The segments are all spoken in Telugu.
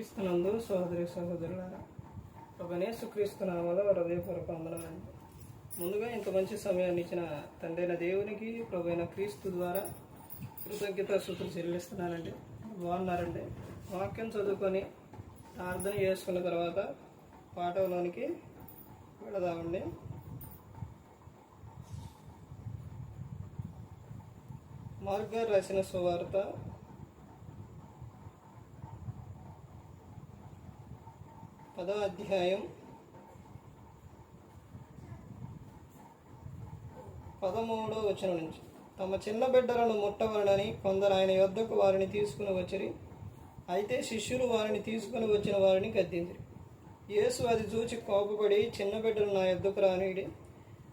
క్రీస్తునందు సహోదరి సహోదరులారా ప్రభునేసు క్రీస్తునామలో హృదయపూర్వక వందనాలండి ముందుగా ఇంత మంచి సమయాన్ని ఇచ్చిన తండ్రైన దేవునికి ప్రభు క్రీస్తు ద్వారా కృతజ్ఞత సూత్రులు చెల్లిస్తున్నానండి. బాగున్నారండి? వాక్యం చదువుకొని ప్రార్థన చేసుకున్న తర్వాత పాఠంలోనికి వెళదామండి. మార్గర్ రాసిన సువార్త పదో అధ్యాయం. పదమూడో వచనం నుంచి. తమ చిన్న బిడ్డలను ముట్టవలనని కొందరు ఆయన యొద్దకు వారిని తీసుకుని వచ్చిరి. అయితే శిష్యులు వారిని తీసుకుని వచ్చిన వారిని గద్దించిరి. యేసు అది చూచి కోపపడి చిన్న బిడ్డలు నా యొద్దకు రానిడి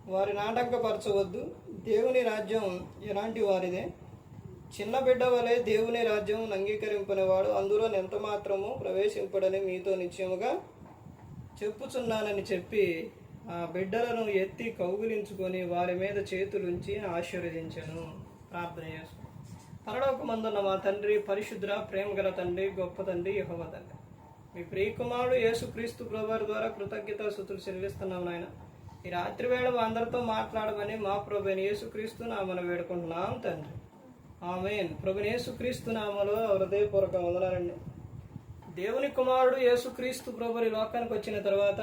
వారి నాటంకపరచవద్దు. దేవుని రాజ్యం ఎలాంటి వారిదే? చిన్న బిడ్డ వలె దేవుని రాజ్యం అంగీకరింపనివాడు. అందులో ఎంత మాత్రము ప్రవేశింపడని మీతో నిశ్చయముగా చెప్పుచున్నానని చెప్పి ఆ బిడ్డలను ఎత్తి కౌగులించుకొని వారి మీద చేతులుంచి ఆశీర్వదించను. ప్రార్థన చేసు పరలోకమందున్న మా తండ్రి పరిశుద్ర ప్రేమ గల తండ్రి గొప్ప తండ్రి యహోవ తండ్రి. మీ ప్రియకుమారుడు యేసుక్రీస్తు ప్రభువారి ద్వారా కృతజ్ఞత సుతులు చెల్లిస్తున్నాం నాయన. ఈ రాత్రి వేళ మా అందరితో మాట్లాడమని మా ప్రభుని యేసుక్రీస్తు నామను వేడుకుంటున్నాం తండ్రి. ఆమెన్. ప్రభుని యేసుక్రీస్తు నామలో హృదయపూర్వక వందనాలండి. దేవుని కుమారుడు యేసుక్రీస్తు ప్రభు ఈ లోకానికి వచ్చిన తర్వాత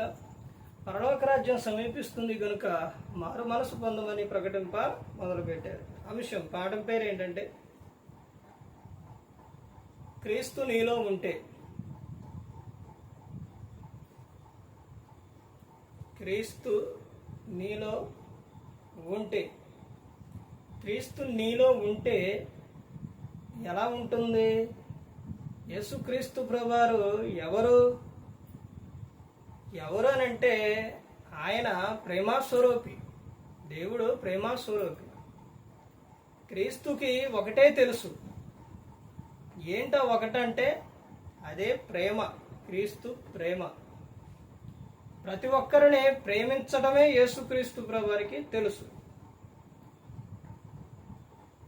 పరలోక రాజ్యం సమీపిస్తుంది కనుక మారు మనసు పొందమని ప్రకటింప మొదలుపెట్టారు. అంశం పాఠం పేరు ఏంటంటే క్రీస్తు నీలో ఉంటే క్రీస్తు నీలో ఉంటే క్రీస్తు నీలో ఉంటే ఎలా ఉంటుంది? యేసుక్రీస్తు ప్రభువారు ఎవరు? ఎవరు అని అంటే ఆయన ప్రేమాస్వరూపి. దేవుడు ప్రేమాస్వరూపి. క్రీస్తుకి ఒకటే తెలుసు. ఏంటో ఒకటంటే అదే ప్రేమ క్రీస్తు ప్రేమ. ప్రతి ఒక్కరిని ప్రేమించడమే యేసుక్రీస్తు ప్రభువారికి తెలుసు.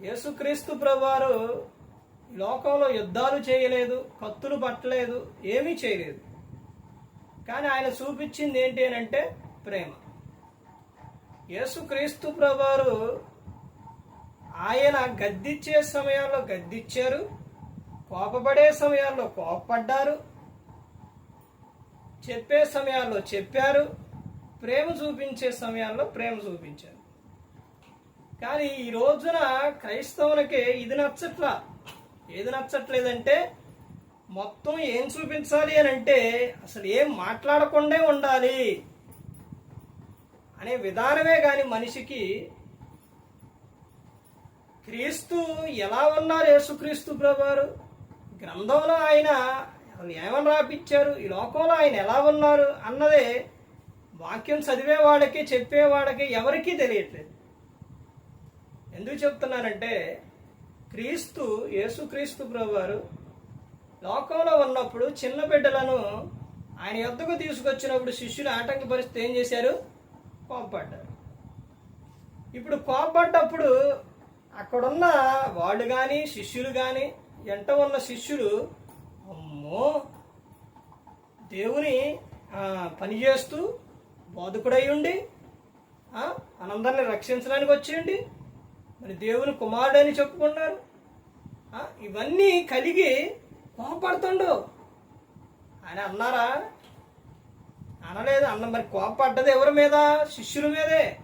యేసుక్రీస్తు ప్రభువారు లోకంలో యుద్ధాలు చేయలేదు కత్తులు పట్టలేదు ఏమీ చేయలేదు. కానీ ఆయన చూపించింది ఏంటి అని అంటే ప్రేమ. యేసుక్రీస్తు ప్రభువారు ఆయన గద్దిచ్చే సమయాల్లో గద్దిచ్చారు కోపపడే సమయాల్లో కోపపడ్డారు చెప్పే సమయాల్లో చెప్పారు ప్రేమ చూపించే సమయాల్లో ప్రేమ చూపించారు. కానీ ఈ రోజున క్రైస్తవులకి ఇది నచ్చట్లా. ఏది నచ్చట్లేదంటే మొత్తం ఏం చూపించాలి అని అంటే అసలు ఏం మాట్లాడకుండా ఉండాలి అనే విధానమే కానీ మనిషికి క్రీస్తు ఎలా ఉన్నారు యేసుక్రీస్తు ప్రభువారు? గ్రంథంలో ఆయన అసలు ఏమని రాపిచ్చారు? ఈ లోకంలో ఆయన ఎలా ఉన్నారు అన్నదే వాక్యం చదివేవాడికి చెప్పేవాడికి ఎవరికీ తెలియట్లేదు. ఎందుకు చెప్తున్నానంటే క్రీస్తు యేసుక్రీస్తు ప్రభువారు లోకంలో ఉన్నప్పుడు చిన్న బిడ్డలను ఆయన యొద్దకు తీసుకొచ్చినప్పుడు శిష్యులు ఆటంక పరిస్థితి ఏం చేశారు? కోపడ్డారు ఇప్పుడు కోపడ్డప్పుడు అక్కడున్న వాళ్ళు కానీ శిష్యులు కానీ ఎంట ఉన్న శిష్యులు అమ్మో! దేవుని పనిచేస్తూ పని చేస్తూ బోధకుడై ఉండి ఆ, రక్షించడానికి వచ్చేయండి. మరి దేవుని కుమారుడు అని చెప్పుకున్నారు. ఇవన్నీ కలిగి కోపడుతుండు అని అన్నారా? అనలేదు. అన్న మరి కోపడ్డది ఎవరి మీద? శిష్యుల మీదే.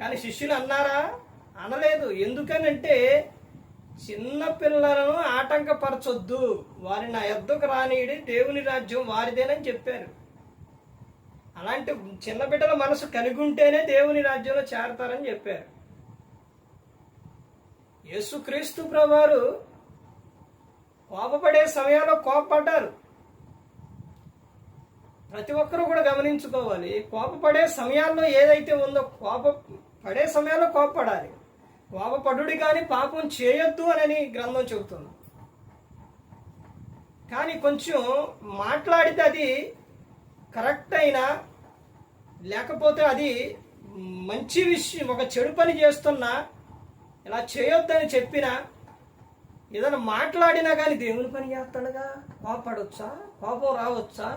కానీ శిష్యులు అన్నారా? అనలేదు. ఎందుకనంటే చిన్న పిల్లలను ఆటంకపరచొద్దు. వారిని నా ఎద్దుకు రానియడి దేవుని రాజ్యం వారిదేనని చెప్పారు. అలాంటి చిన్న బిడ్డల మనసు కలిగి ఉంటేనే దేవుని రాజ్యంలో చేరతారని చెప్పారు. యేసుక్రీస్తు ప్రభువారు కోపపడే సమయంలో కోపపడ్డారు. ప్రతి ఒక్కరూ కూడా గమనించుకోవాలి కోపపడే సమయాల్లో ఏదైతే ఉందో కోప పడే సమయాల్లో కోపపడాలి. కోపపడుడి కానీ పాపం చేయొద్దు అని గ్రంథం చెబుతుంది. కానీ కొంచెం మాట్లాడితే అది కరెక్ట్ అయినా లేకపోతే అది మంచి విషయం ఒక చెడు పని చేస్తున్నా ఇలా చేయొద్దని చెప్పినా ఏదైనా మాట్లాడినా కానీ దేవుని పని చేస్తాడుగా? కోపడొచ్చా? కోపం రావచ్చా?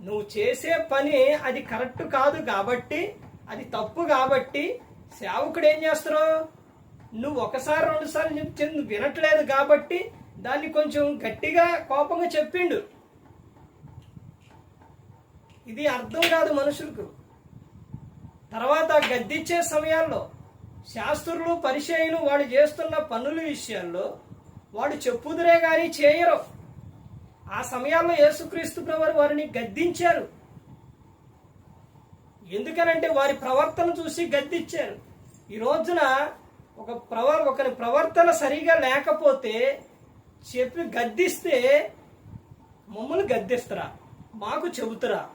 నువ్వు చేసే పని అది కరెక్ట్ కాదు కాబట్టి అది తప్పు కాబట్టి సేవకుడు ఏం చేస్తున్నావు నువ్వు ఒకసారి రెండుసార్లు చెప్తే నువ్వు వినట్లేదు కాబట్టి దాన్ని కొంచెం గట్టిగా కోపంగా చెప్పిండు. ఇది అర్థం కాదు మనుషులకు. తర్వాత గద్దిచ్చే సమయాల్లో శాస్త్రులు పరిచయులు వాడు చేస్తున్న పనుల విషయాల్లో వాడు చెప్పుదురే కానీ చేయరు. ఆ సమయాల్లో యేసుక్రీస్తు ప్రభు వారిని గద్దించారు. ఎందుకనంటే వారి ప్రవర్తన చూసి గద్దించారు. ఈ రోజున ఒక ప్రవర్ ఒకరి ప్రవర్తన సరిగా లేకపోతే చెప్పి గద్దిస్తే మమ్మల్ని గద్దిస్తారా? మాకు చెబుతురా?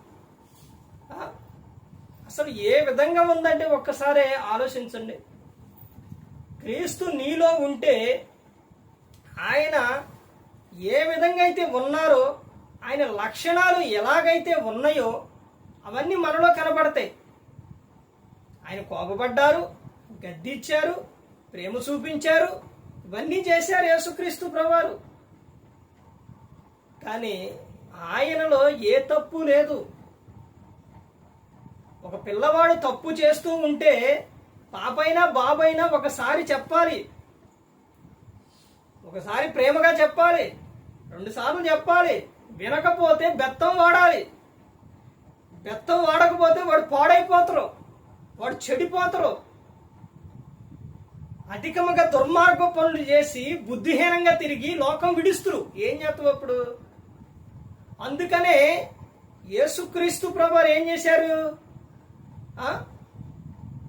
అసలు ఏ విధంగా ఉందంటే ఒక్కసారి ఆలోచించండి. క్రీస్తు నీలో ఉంటే ఆయన ఏ విధంగా అయితే ఉన్నారో ఆయన లక్షణాలు ఎలాగైతే ఉన్నాయో అవన్నీ మనలో కనబడతాయి. ఆయన కోపపడ్డారు గద్దిచ్చారు ప్రేమ చూపించారు ఇవన్నీ చేశారు యేసుక్రీస్తు ప్రభువారు. కానీ ఆయనలో ఏ తప్పు లేదు. ఒక పిల్లవాడు తప్పు చేస్తూ ఉంటే పాపైనా బాబైనా ఒకసారి చెప్పాలి. ఒకసారి ప్రేమగా చెప్పాలి. రెండు సార్లు చెప్పాలి. వినకపోతే బెత్తం వాడాలి. బెత్తం వాడకపోతే వాడు పాడైపోతారు. వాడు చెడిపోతారు. అధికముగా దుర్మార్గ పనులు చేసి బుద్ధిహీనంగా తిరిగి లోకం విడుస్తురు. ఏం చేస్తావు అప్పుడు? అందుకనే యేసుక్రీస్తు ప్రభు ఏం చేశారు?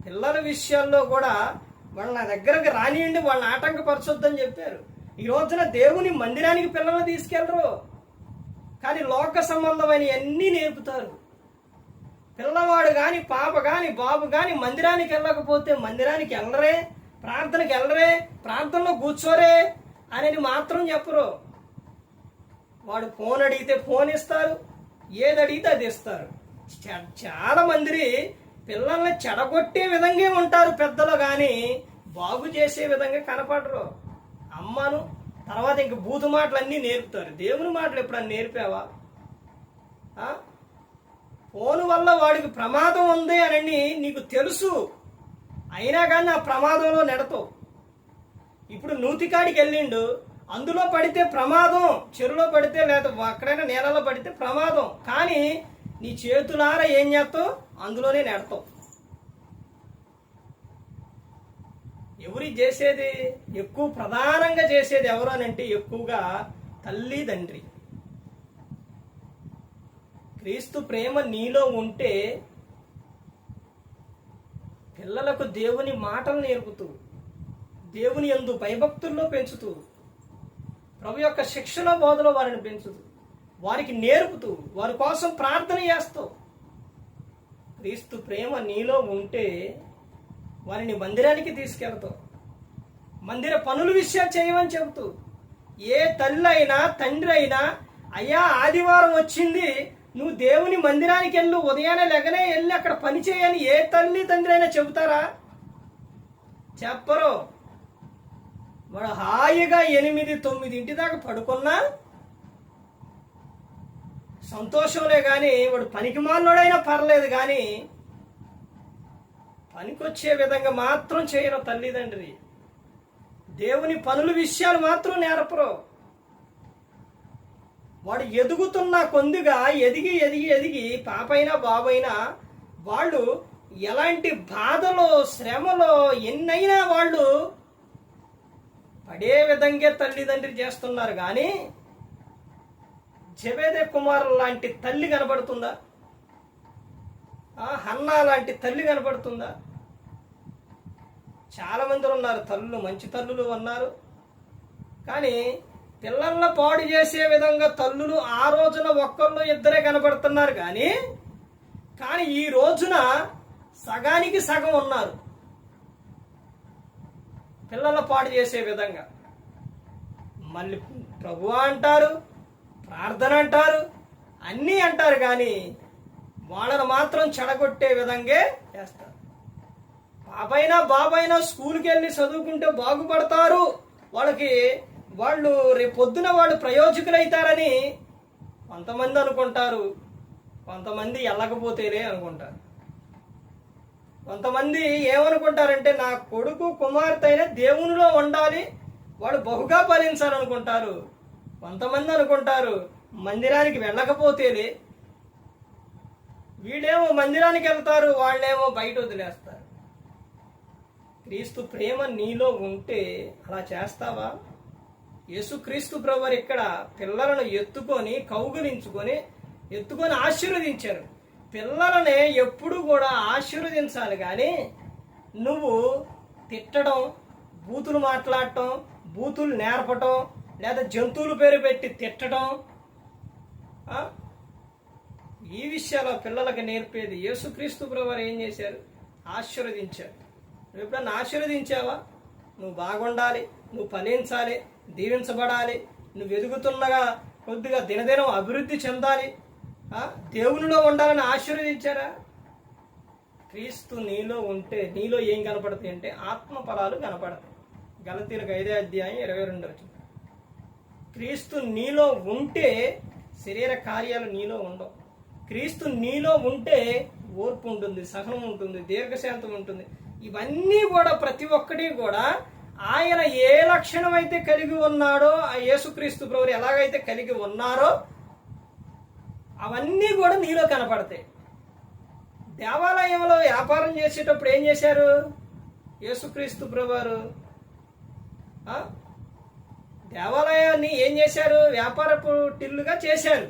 పిల్లల విషయాల్లో కూడా వాళ్ళ నా దగ్గరకు రానియండి వాళ్ళని ఆటంకపరచొద్దని చెప్పారు. ఈ రోజున దేవుని మందిరానికి పిల్లలు తీసుకెళ్ళరు కానీ లోక సంబంధమైన అన్నీ నేర్పుతారు. పిల్లవాడు కానీ పాప కానీ బాబు కానీ మందిరానికి వెళ్ళకపోతే మందిరానికి వెళ్ళరే ప్రార్థనకి వెళ్ళరే ప్రార్థనలో కూర్చోరే అనేది మాత్రం చెప్పరు. వాడు ఫోన్ అడిగితే ఫోన్ ఇస్తారు ఏది అడిగితే అది ఇస్తారు. చాలా మంది పిల్లల్ని చెడగొట్టే విధంగా ఉంటారు పెద్దలు కానీ బాగు చేసే విధంగా కనపడరు. అమ్మను తర్వాత ఇంక బూతు మాటలు అన్నీ నేర్పుతారు. దేవుని మాటలు ఎప్పుడన్నా నేర్పావా? ఫోన్ వల్ల వాడికి ప్రమాదం ఉంది అని నీకు తెలుసు. అయినా కానీ ఆ ప్రమాదంలో నెడతావు. ఇప్పుడు నూతికాడికి వెళ్ళిండు. అందులో పడితే ప్రమాదం చెరులో పడితే లేదా అక్కడైనా నేలలో పడితే ప్రమాదం. కానీ నీ చేతులారా ఏం చేస్తావు? అందులోనే నెడతావు. ఎవరి చేసేది? ఎక్కువ ప్రధానంగా చేసేది ఎవరు అని అంటే ఎక్కువగా తల్లి తండ్రి. క్రీస్తు ప్రేమ నీలో ఉంటే పిల్లలకు దేవుని మాటలు నేర్పుతూ దేవుని ఎందు భయభక్తుల్లో పెంచుతూ ప్రభు యొక్క శిక్షణ బోధలో వారిని పెంచుతూ వారికి నేర్పుతూ వారి కోసం ప్రార్థన చేస్తూ. క్రీస్తు ప్రేమ నీలో ఉంటే వారిని మందిరానికి తీసుకెళ్తావు. మందిర పనుల విషయాలు చేయమని చెబుతూ ఏ తల్లి అయినా తండ్రి అయినా అయ్యా ఆదివారం వచ్చింది నువ్వు దేవుని మందిరానికి వెళ్ళు ఉదయాన్నే లెగనే వెళ్ళి అక్కడ పని చేయని ఏ తల్లి తండ్రి అయినా చెబుతారా? చెప్పరు. వాడు హాయిగా ఎనిమిది తొమ్మిది ఇంటి దాకా పడుకున్నా సంతోషంలే కానీ వాడు పనికి మాలోడైనా పర్లేదు కానీ పనికొచ్చే విధంగా మాత్రం చేయరు తల్లిదండ్రి. దేవుని పనుల విషయాలు మాత్రం నేర్పరు. వాడు ఎదుగుతున్న కొందుగా ఎదిగి ఎదిగి ఎదిగి పాపైనా బాబైనా వాళ్ళు ఎలాంటి బాధలో శ్రమలో ఎన్నైనా వాళ్ళు పడే విధంగా తల్లిదండ్రి చేస్తున్నారు కానీ జవేదే కుమార్ లాంటి తల్లి కనబడుతుందా? హన్నా లాంటి తల్లి కనబడుతుందా? చాలా మంది ఉన్నారు. తల్లులు మంచి తల్లులు ఉన్నారు. కానీ పిల్లల్ని పాడు చేసే విధంగా తల్లులు ఆ రోజున ఒక్కళ్ళు ఇద్దరే కనబడుతున్నారు కానీ కానీ ఈ రోజున సగానికి సగం ఉన్నారు. పిల్లల పాడు చేసే విధంగా. మళ్ళీ ప్రభు అంటారు ప్రార్థన అంటారు అన్నీ అంటారు కానీ వాళ్ళను మాత్రం చెడగొట్టే విధంగా చేస్తారు. పాపైనా బాబైనా స్కూల్కి వెళ్ళి చదువుకుంటే బాగుపడతారు. వాళ్ళకి వాళ్ళు రేపొద్దున వాళ్ళు ప్రయోజకులైతారని కొంతమంది అనుకుంటారు. కొంతమంది వెళ్ళకపోతేలే అనుకుంటారు. కొంతమంది ఏమనుకుంటారంటే నా కొడుకు కుమార్తె అయినా దేవునిలో ఉండాలి వాడు బహుగా ఫలించాలనుకుంటారు. కొంతమంది అనుకుంటారు మందిరానికి వెళ్ళకపోతేనే వీడేమో మందిరానికి వెళ్తారు వాళ్ళేమో బయట వదిలేస్తారు. క్రీస్తు ప్రేమ నీలో ఉంటే అలా చేస్తావా? యేసుక్రీస్తు ప్రభు ఇక్కడ పిల్లలను ఎత్తుకొని కౌగులించుకొని ఎత్తుకొని ఆశీర్వదించారు. పిల్లలనే ఎప్పుడు కూడా ఆశీర్వదించాలి కానీ నువ్వు తిట్టడం బూతులు మాట్లాడటం బూతులు నేర్పటం లేదా జంతువుల పేరు పెట్టి తిట్టడం ఈ విషయాలు పిల్లలకు నేర్పేది యేసుక్రీస్తు ప్రభు ఏం చేశారు? ఆశీర్వదించారు. నువ్వు ఎప్పుడన్నా ఆశీర్వదించావా? నువ్వు బాగుండాలి నువ్వు ఫలించాలి దీవించబడాలి నువ్వు ఎదుగుతున్నగా కొద్దిగా దినదినం అభివృద్ధి చెందాలి దేవునిలో ఉండాలని ఆశీర్వదించారా? క్రీస్తు నీలో ఉంటే నీలో ఏం కనపడతాయి అంటే ఆత్మ ఫలాలు కనపడతాయి. గలతీలకు ఐదే అధ్యాయం ఇరవై రెండు వచ్చింది. క్రీస్తు నీలో ఉంటే శరీర కార్యాలు నీలో ఉండవు. క్రీస్తు నీలో ఉంటే ఓర్పు ఉంటుంది సహనం ఉంటుంది దీర్ఘశాంతం ఉంటుంది. ఇవన్నీ కూడా ప్రతి ఒక్కటి కూడా ఆయన ఏ లక్షణం అయితే కలిగి ఉన్నాడో ఆ యేసుక్రీస్తు ప్రభువు ఎలాగైతే కలిగి ఉన్నారో అవన్నీ కూడా నీలో కనపడతాయి. దేవాలయంలో వ్యాపారం చేసేటప్పుడు ఏం చేశారు? యేసుక్రీస్తు ప్రభువారు దేవాలయాన్ని ఏం చేశారు? వ్యాపారపు టిల్లుగా చేశారు.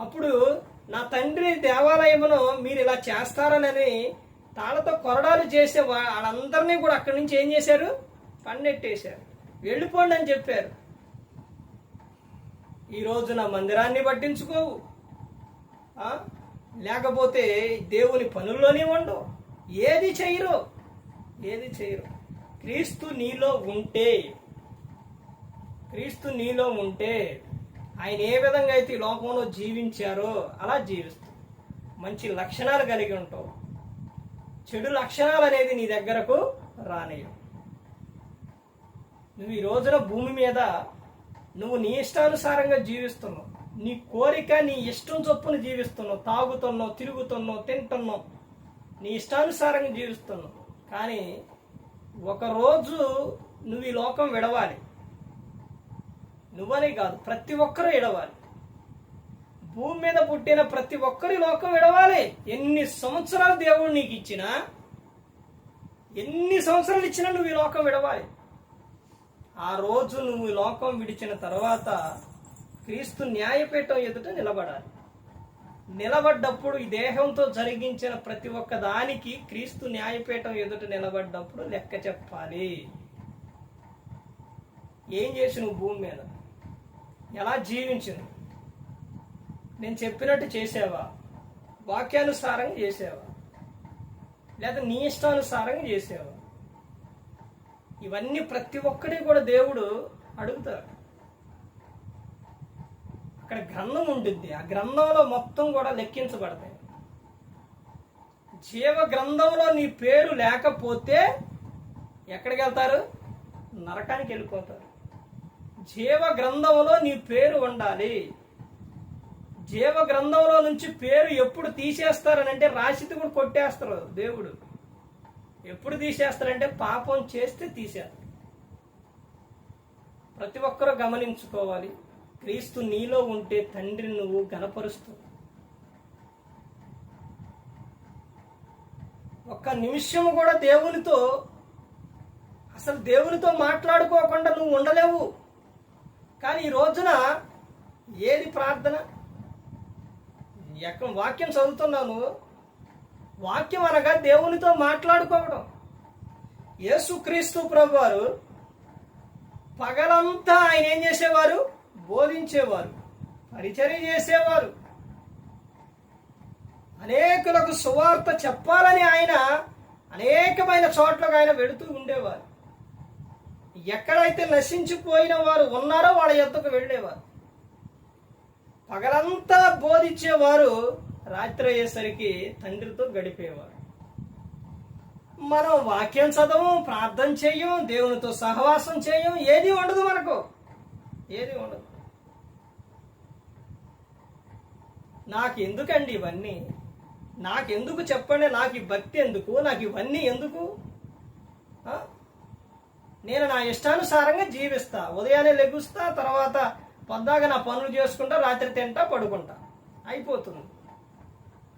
అప్పుడు నా తండ్రి దేవాలయమును మీరు ఇలా చేస్తారనని తాళతో కొరడాలు చేసే వాళ్ళందరినీ కూడా అక్కడి నుంచి ఏం చేశారు? పన్నెట్టేశారు. వెళ్ళిపోండి అని చెప్పారు. ఈరోజు నా మందిరాన్ని పట్టించుకోవు. లేకపోతే దేవుని పనుల్లోనే ఉండవు. ఏది చేయరు? ఏది చేయరు. క్రీస్తు నీలో ఉంటే క్రీస్తు నీలో ఉంటే ఆయన ఏ విధంగా అయితే ఈ లోకంలో జీవించారో అలా జీవిస్తావు మంచి లక్షణాలు కలిగి ఉంటావు. చెడు లక్షణాలు అనేది నీ దగ్గరకు రానియవు నువ్వు ఈ రోజున భూమి మీద నువ్వు నీ ఇష్టానుసారంగా జీవిస్తున్నావు. నీ కోరిక నీ ఇష్టం చొప్పున జీవిస్తున్నావు. తాగుతున్నావు తిరుగుతున్నావు తింటున్నావు. నీ ఇష్టానుసారంగా జీవిస్తున్నావు. కానీ ఒకరోజు నువ్వు ఈ లోకం విడవాలి. నువ్వనే కాదు ప్రతి ఒక్కరూ విడవాలి భూమి మీద పుట్టిన ప్రతి ఒక్కరి లోకం విడవాలి ఎన్ని సంవత్సరాలు దేవుడు నీకు ఇచ్చినా ఎన్ని సంవత్సరాలు ఇచ్చినా నువ్వు ఈ లోకం విడవాలి. ఆ రోజు నువ్వు ఈ లోకం విడిచిన తర్వాత క్రీస్తు న్యాయపీఠం ఎదుట నిలబడాలి. నిలబడ్డప్పుడు ఈ దేహంతో జరిగించిన ప్రతి ఒక్క దానికి క్రీస్తు న్యాయపీఠం ఎదుట నిలబడ్డప్పుడు లెక్క చెప్పాలి. ఏం చేసి నువ్వు భూమి మీద? ఎలా జీవించను నేను చెప్పినట్టు చేసావా? వాక్యానుసారంగా చేసావా? లేదా నీ ఇష్టానుసారంగా చేసావా? ఇవన్నీ ప్రతి ఒక్కటి కూడా దేవుడు అడుగుతాడు. అక్కడ గ్రంథం ఉంటుంది. ఆ గ్రంథంలో మొత్తం కూడా లెక్కించబడతాయి. జీవ గ్రంథంలో నీ పేరు లేకపోతే ఎక్కడికి వెళ్తారు? నరకానికి వెళ్ళిపోతారు. జీవ గ్రంథంలో నీ పేరు ఉండాలి. జీవ గ్రంథంలో నుంచి పేరు ఎప్పుడు తీసేస్తారనంటే రాసిది కూడా కొట్టేస్తారు దేవుడు. ఎప్పుడు తీసేస్తారంటే పాపం చేస్తే తీసేస్తారు. ప్రతి ఒక్కరూ గమనించుకోవాలి. క్రీస్తు నీలో ఉంటే తండ్రిని నువ్వు గనపరుస్తావు ఒక్క నిమిషం కూడా దేవునితో అసలు దేవునితో మాట్లాడుకోకుండా నువ్వు ఉండలేవు. కానీ ఈ రోజున ఏది ప్రార్థన? ఎక్కడ వాక్యం చదువుతున్నాను? వాక్యం అనగా దేవునితో మాట్లాడుకోవడం. యేసుక్రీస్తు ప్రభు వారు పగలంతా ఆయన ఏం చేసేవారు? బోధించేవారు. పరిచర్య చేసేవారు. అనేకులకు సువార్త చెప్పాలని ఆయన అనేకమైన చోట్లకు ఆయన వెడుతూ ఉండేవారు. ఎక్కడైతే నశించిపోయిన వారు ఉన్నారో వాళ్ళ యొద్దకు వెళ్ళేవారు. పగలంతా బోధించేవారు రాత్రి అయ్యేసరికి తండ్రితో గడిపేవారు. మనం వాక్యం చదవం ప్రార్థన చేయం దేవునితో సహవాసం చేయం ఏది ఉండదు మనకు. ఏది ఉండదు. నాకు ఎందుకండి ఇవన్నీ? నాకెందుకు చెప్పండి? నాకు ఈ భక్తి ఎందుకు? నాకు ఇవన్నీ ఎందుకు? నేను నా ఇష్టానుసారంగా జీవిస్తా. ఉదయాన్నే లెగుస్తా తర్వాత పొద్దాగా నా పనులు చేసుకుంటా రాత్రి తింటా పడుకుంటా. అయిపోతుంది.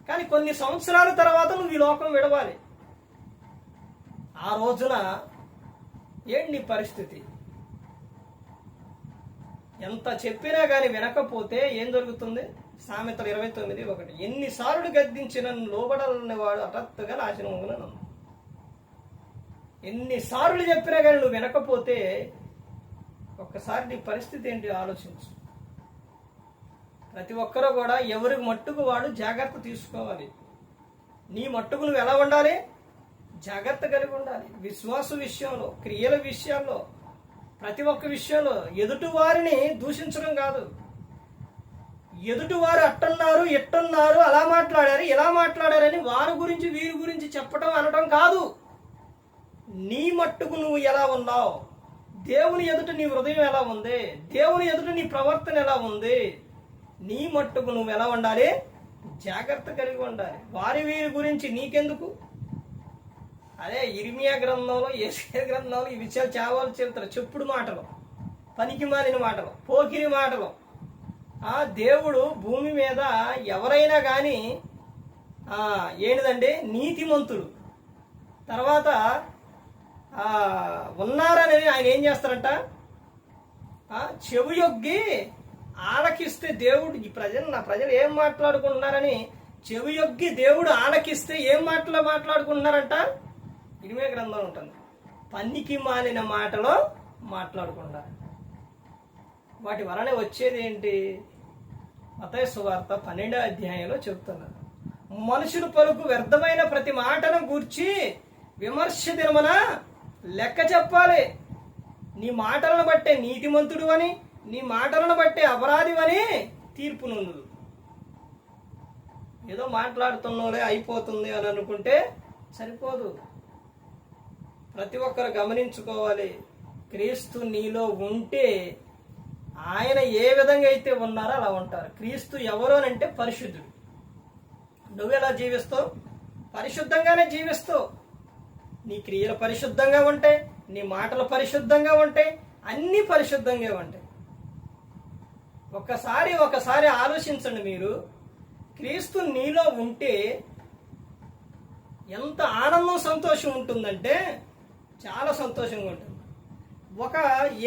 కానీ కొన్ని సంవత్సరాల తర్వాత నువ్వు ఈ లోకం విడవాలి. ఆ రోజున ఏంటి నీ పరిస్థితి? ఎంత చెప్పినా కానీ వినకపోతే ఏం జరుగుతుంది? సామెతలు ఇరవై తొమ్మిది ఒకటి. ఎన్నిసార్లు గద్దించిన లోబడాలనే వాడు హఠాత్తుగా నాశనం ఎన్నిసార్లు చెప్పినా కానీ నువ్వు వినకపోతే ఒక్కసారి నీ పరిస్థితి ఏంటి ఆలోచించు. ప్రతి ఒక్కరూ కూడా ఎవరికి మట్టుకు వాడు జాగ్రత్త తీసుకోవాలి. నీ మట్టుకు నువ్వు ఎలా ఉండాలి? జాగ్రత్త కలిగి ఉండాలి. విశ్వాస విషయంలో క్రియల విషయాల్లో ప్రతి ఒక్క విషయంలో ఎదుటి వారిని దూషించడం కాదు. ఎదుటి వారు అట్టున్నారు ఎట్టున్నారు అలా మాట్లాడారు ఇలా మాట్లాడారని వారి గురించి వీరి గురించి చెప్పడం అనడం కాదు. నీ మట్టుకు నువ్వు ఎలా ఉన్నావు? దేవుని ఎదుట నీ హృదయం ఎలా ఉంది? దేవుని ఎదుట నీ ప్రవర్తన ఎలా ఉంది? నీ మట్టుకు నువ్వు ఎలా ఉండాలి? జాగ్రత్త కలిగి ఉండాలి. వారి వీరి గురించి నీకెందుకు? అదే ఇరిమియా గ్రంథంలో ఏసియా గ్రంథంలో ఈ విషయాలు చావాలి చెప్తారు చెప్పుడు మాటలు పనికి మాలిన మాటలు పోకిరి మాటలు. ఆ దేవుడు భూమి మీద ఎవరైనా కానీ ఏంటిదంటే నీతిమంతుడు. తర్వాత ఉన్నారనేది ఆయన ఏం చేస్తారంట? చెవు చెవి యొగ్గి ఆలకిస్తే దేవుడు ఈ ప్రజలు నా ప్రజలు ఏం మాట్లాడుకుంటున్నారని చెవి యొగ్గి దేవుడు ఆలకిస్తే ఏం మాటలు మాట్లాడుకుంటున్నారంట? ఇనిమే గ్రంథం ఉంటుంది. పనికి మాలిన మాటలో మాట్లాడుకుంటారు వాటి వలన వచ్చేది ఏంటి? మతయ సువార్త పన్నెండో అధ్యాయంలో చెబుతున్నారు మనుషులు పలుకు వ్యర్థమైన ప్రతి మాటను గూర్చి విమర్శ దినమన లెక్క చెప్పాలి. నీ మాటలను బట్టే నీతిమంతుడు అని నీ మాటలను బట్టే అపరాధివని తీర్పు నుండు ఏదో మాట్లాడుతున్నోడే అయిపోతుంది అని అనుకుంటే సరిపోదు. ప్రతి ఒక్కరు గమనించుకోవాలి. క్రీస్తు నీలో ఉంటే ఆయన ఏ విధంగా అయితే ఉన్నారో అలా ఉంటారు. క్రీస్తు ఎవరు అని అంటే పరిశుద్ధుడు. నువ్వు ఎలా జీవిస్తావు? పరిశుద్ధంగానే జీవిస్తావు. నీ క్రియలు పరిశుద్ధంగా ఉంటాయి నీ మాటలు పరిశుద్ధంగా ఉంటాయి అన్నీ పరిశుద్ధంగా ఉంటాయి. ఒక్కసారి ఒకసారి ఆలోచించండి మీరు. క్రీస్తు నీలో ఉంటే ఎంత ఆనందం సంతోషం ఉంటుందంటే చాలా సంతోషంగా ఉంటుంది. ఒక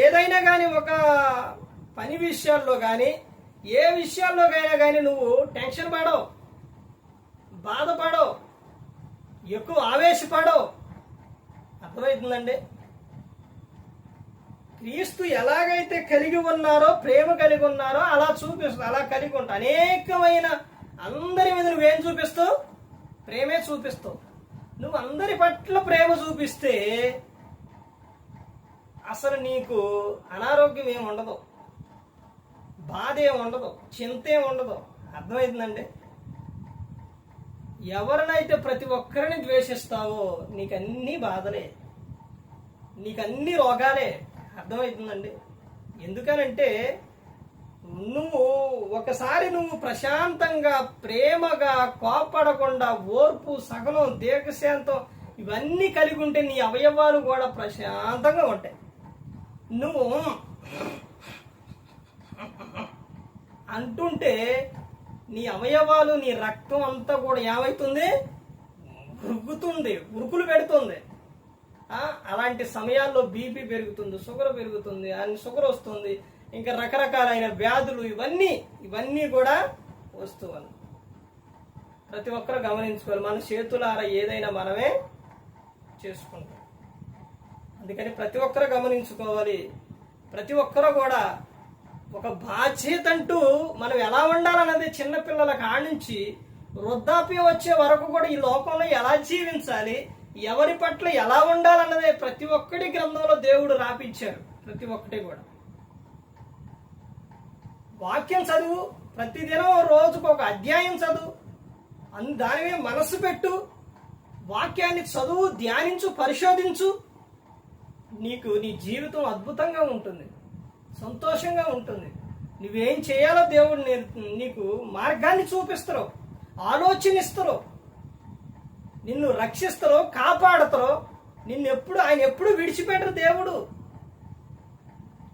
ఏదైనా కానీ ఒక పని విషయాల్లో కానీ ఏ విషయాల్లోకైనా కానీ నువ్వు టెన్షన్ పడవు బాధపడవు ఎక్కువ ఆవేశపడవు. అర్థమవుతుందండి? క్రీస్తు ఎలాగైతే కలిగి ఉన్నారో ప్రేమ కలిగి ఉన్నారో అలా చూపిస్తూ అలా కలిగి ఉంటా. అనేకమైన అందరి మీద నువ్వేం చూపిస్తావు ప్రేమే చూపిస్తావు నువ్వు అందరి పట్ల ప్రేమ చూపిస్తే అసలు నీకు అనారోగ్యం ఏమి ఉండదు. బాధ ఏమి ఉండదు. చింత ఏమి ఉండదు. అర్థమవుతుందండి? ఎవరినైతే ప్రతి ఒక్కరిని ద్వేషిస్తావో నీకు అన్ని బాధలే. నీకు అన్ని రోగాలే. అర్థమవుతుందండి? ఎందుకనంటే నువ్వు ఒకసారి నువ్వు ప్రశాంతంగా ప్రేమగా కోపడకుండా ఓర్పు సగనం దీర్ఘశాంతం ఇవన్నీ కలిగి ఉంటే నీ అవయవాలు కూడా ప్రశాంతంగా ఉంటాయి. నువ్వు అంటుంటే నీ అవయవాలు నీ రక్తం అంతా కూడా ఏమవుతుంది ఉరుకుతుంది ఉరుకులు పెడుతుంది. అలాంటి సమయాల్లో బీపీ పెరుగుతుంది షుగర్ పెరుగుతుంది అని షుగర్ వస్తుంది. ఇంకా రకరకాలైన వ్యాధులు ఇవన్నీ ఇవన్నీ కూడా వస్తువులు. ప్రతి ఒక్కరు గమనించుకోవాలి. మన చేతులారా ఏదైనా మనమే చేసుకుంటాం. అందుకని ప్రతి ఒక్కరు గమనించుకోవాలి. ప్రతి ఒక్కరు కూడా ఒక బాధ్యత అంటూ మనం ఎలా ఉండాలన్నది చిన్నపిల్లల కానించి వృద్ధాప్యం వచ్చే వరకు కూడా ఈ లోకంలో ఎలా జీవించాలి ఎవరి పట్ల ఎలా ఉండాలన్నదే ప్రతి ఒక్కటి గ్రంథంలో దేవుడు రాపించారు ప్రతి ఒక్కటి కూడా. వాక్యం చదువు ప్రతిదినం రోజుకు ఒక అధ్యాయం చదువు అందు దాని మీద మనస్సు పెట్టు వాక్యాన్ని చదువు ధ్యానించు పరిశోధించు నీకు నీ జీవితం అద్భుతంగా ఉంటుంది. సంతోషంగా ఉంటుంది. నువ్వేం చేయాలో దేవుడు నీ- నీకు మార్గాన్ని చూపిస్తారు ఆలోచనిస్తారు నిన్ను రక్షిస్తారో కాపాడతారో నిన్ను ఎప్పుడు ఆయన ఎప్పుడు విడిచిపెట్టరు దేవుడు.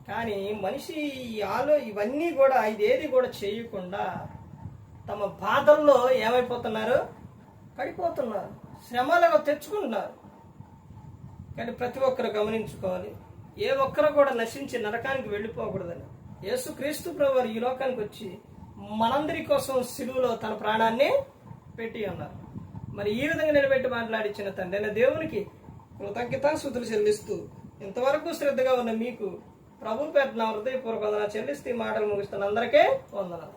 కానీ మనిషి ఆలో ఇవన్నీ కూడా ఇదేది కూడా చేయకుండా తమ బాధల్లో ఏమైపోతున్నారు? పడిపోతున్నారు. శ్రమలను తెచ్చుకుంటున్నారు. కానీ ప్రతి ఒక్కరు గమనించుకోవాలి. ఏ ఒక్కరు కూడా నశించి నరకానికి వెళ్ళిపోకూడదని. యేసుక్రీస్తు ప్రభువారు ఈ లోకానికి వచ్చి మనందరి కోసం సిలువలో తన ప్రాణాన్ని పెట్టి ఉన్నారు. మరి ఈ విధంగా నిలబెట్టి మాట్లాడించిన తండ్రి అయిన దేవునికి కృతజ్ఞతాసుతులు చెల్లిస్తూ ఇంతవరకు శ్రద్ధగా ఉన్న మీకు ప్రభు పెట్టిన నా హృదయపూర్వక చెల్లిస్తూ ఈ మాటలు ముగిస్తున్న అందరికీ వందనాలు.